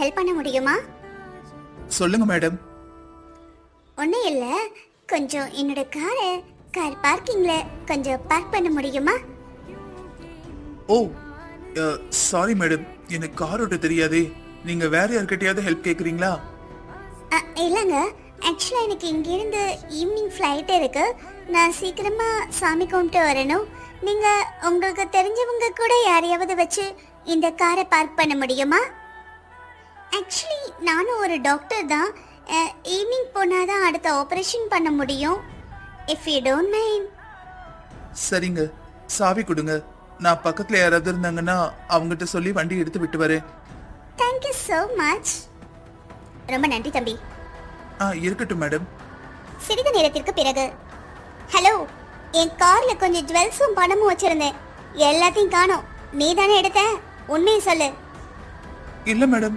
Help பண்ண முடியுமா? சொல்லுங்க மேடம். ஒன்றும் இல்லை. கொஞ்சம் என்னோட காரை கார் பார்க்கிங்கில் கொஞ்சம் பார்க் பண்ண முடியுமா? Oh sorry madam. எனக்கு கார் ஓட்ட தெரியாதே. நீங்க வேற யார்கிட்டயாவது ஹெல்ப் கேக்குறீங்களா? இல்லைங்க. ஆக்சுவலாக எனக்கு இங்கேருந்து ஈவினிங் ஃப்ளைட் இருக்கு. நான் சீக்கிரமாக சாமி கும்பிட்டு வரணும். நீங்கள் உங்களுக்கு தெரிஞ்சவங்க கூட யாரையாவது வச்சு இந்த காரை பார்க் பண்ண முடியுமா? நானும் ஒரு டாக்டர் தான். ஈவினிங் போனால் தான் அடுத்த ஆப்ரேஷன் பண்ண முடியும். இஃப் யூ டோன்ட் மைண்ட் சரிங்க. சாவி கொடுங்க. நான் பக்கத்துல யாராவது இருந்தாங்கன்னா அவங்ககிட்ட சொல்லி வண்டி எடுத்து விட்டு வரேன். தேங்க்யூ ஸோ மச் ரொம்ப நன்றி தம்பி. ஆ இருக்கட்டும் மேடம். சிறிது நேரத்திற்கு பிறகு. ஹலோ என் கார்ல கொஞ்சம் ஜுவல்ஸும் பணமும் வச்சிருந்தேன். எல்லாத்தையும் காணோம். நீ தானே எடுத்த? உண்மையை சொல்லு. இல்ல மேடம்.